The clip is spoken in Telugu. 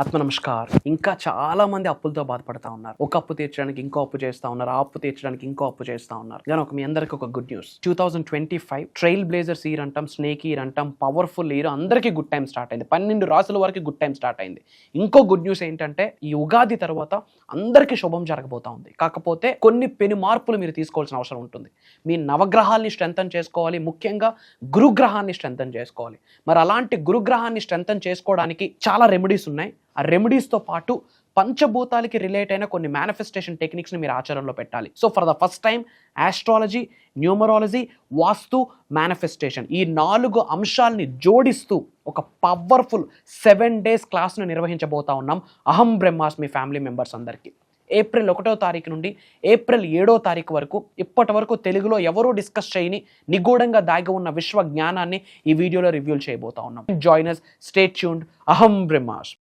ఆత్మ నమస్కార్ ఇంకా చాలా మంది అప్పులతో బాధపడతా ఉన్నారు. ఒక అప్పు తీర్చడానికి ఇంకో అప్పు చేస్తా ఉన్నారు. ఆ అప్పు తీర్చడానికి ఇంకో అప్పు చేస్తా ఉన్నారు. కానీ ఒక మీ అందరికి ఒక good news. Two thousand twenty five trail blazers year అంటాం స్నేక్ ఇయర్ అంటాం పవర్ఫుల్ ఇయర్ అందరికీ గుడ్ టైం స్టార్ట్ అయింది. పన్నెండు రాసుల వరకు గుడ్ టైం స్టార్ట్ అయింది. ఇంకో గుడ్ న్యూస్ ఏంటంటే ఈ ఉగాది తర్వాత అందరికీ శుభం జరగబోతా ఉంది. కాకపోతే కొన్ని పెను మార్పులు మీరు తీసుకోవాల్సిన అవసరం ఉంటుంది. మీ నవగ్రహాల్ని స్ట్రెంథన్ చేసుకోవాలి. ముఖ్యంగా గురుగ్రహాన్ని స్ట్రెంథన్ చేసుకోవాలి. మరి అలాంటి గురుగ్రహాన్ని స్ట్రెంథన్ చేసుకోవడానికి చాలా రెమెడీస్ ఉన్నాయి. ఆ రెమెడీస్తో పాటు పంచభూతాలకి రిలేట్ అయిన కొన్ని మేనిఫెస్టేషన్ టెక్నిక్స్ని మీరు ఆచరణలో పెట్టాలి. So for the first time astrology numerology vastu manifestation ఈ నాలుగు అంశాల్ని జోడిస్తూ ఒక పవర్ఫుల్ సెవెన్ డేస్ క్లాస్ను నిర్వహించబోతా ఉన్నాం అహం బ్రహ్మాస్మి ఫ్యామిలీ మెంబర్స్ అందరికీ. ఏప్రిల్ ఒకటో తారీఖు నుండి ఏప్రిల్ ఏడో తారీఖు వరకు ఇప్పటి వరకు తెలుగులో ఎవరూ డిస్కస్ చేయని నిగూఢంగా దాగి ఉన్న విశ్వ జ్ఞానాన్ని ఈ వీడియోలో రివ్యూల్ చేయబోతా ఉన్నాం. జాయినర్స్ స్టేట్ ట్యూన్డ్ అహం బ్రహ్మాస్